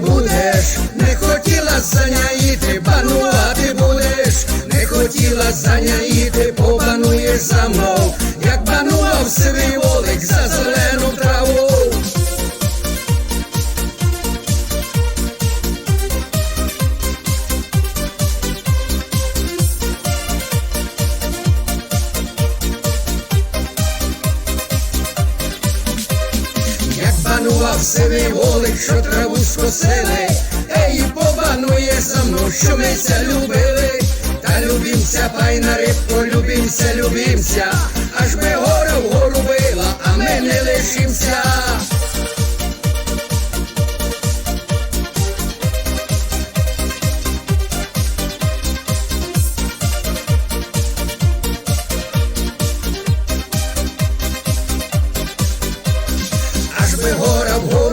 будеш, не хотіла заняїти, банувати будеш, не хотіла заняїти, побануєш за мною, Як панував сивий волик, що траву скосили, ей, побанує за мною, що ми ся любили, та любімся, пайна рибку, любімся, любімся, аж би гора вгору била, а ми не лишимся.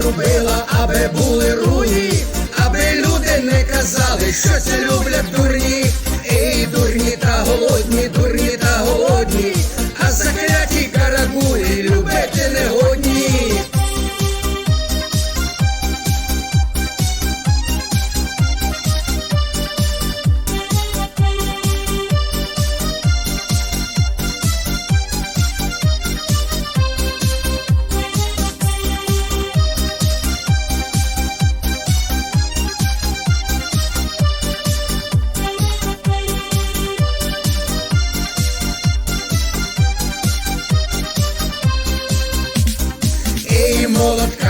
Гора вгору била, аби були руні, аби люди не казали, що це люблять дурні.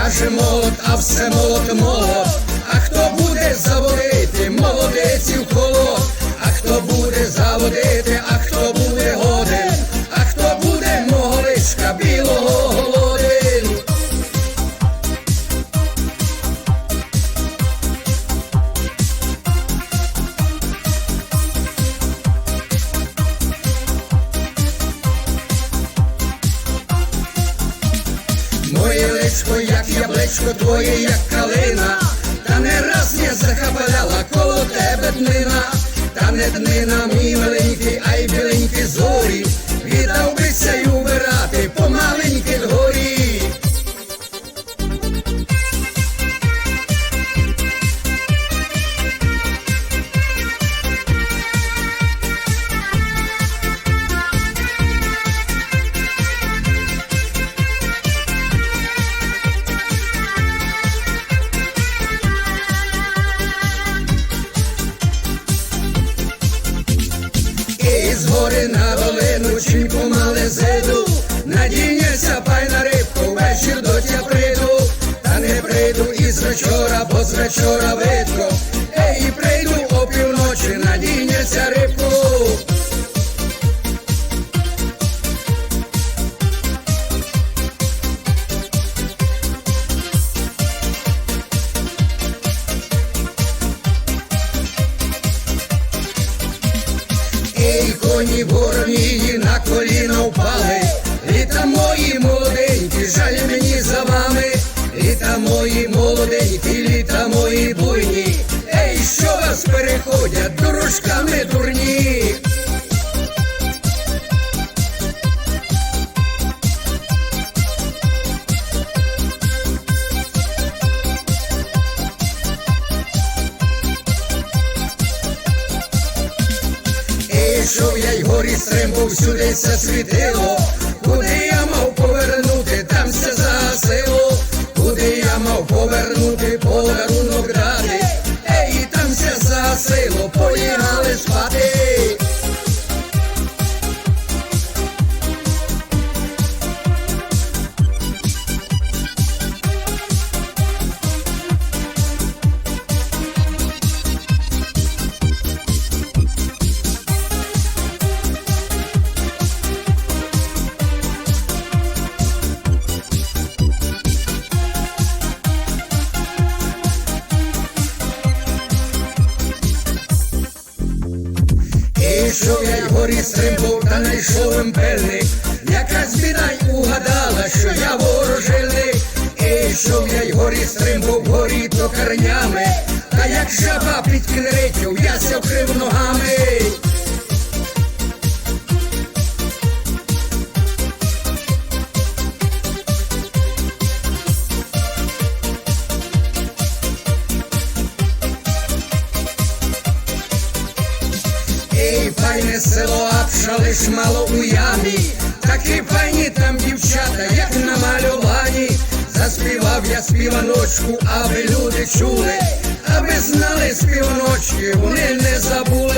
השמות, אף שמות אמור. Моє як яблечко, твоє, як калина, та не раз не захапаляла коло тебе днина, та не днина, мій миленький, а й біленький зорі, І з гори на долину мали зиду, надійняся пайна рибку, вечір до тя прийду, та не прийду із вечора, бо з вечора видко. Ей, коні вороні на коліна впали, літа мої молоденькі, жаль мені за вами, літа мої молоденькі, літа мої буйні, ей, що вас переходять дорожками йшов я й горі стримбу, всюди се світило, куди я мав повернути, там все загасило, куди я мав повернути, подарунок дати, ей, там все загасило, поїхали спати. Горі стримбув, та не йшов імпельник. Якась біда й угадала, що я ворожильник. що я й горі стримбув, горі то корнями. Та як жаба під кінритю, я сяв крив ногами. Наша лиш мало уявні, такі пані там дівчата, як намалювані, заспівав я співаночку, аби люди чули, аби знали співаночки, вони не забули.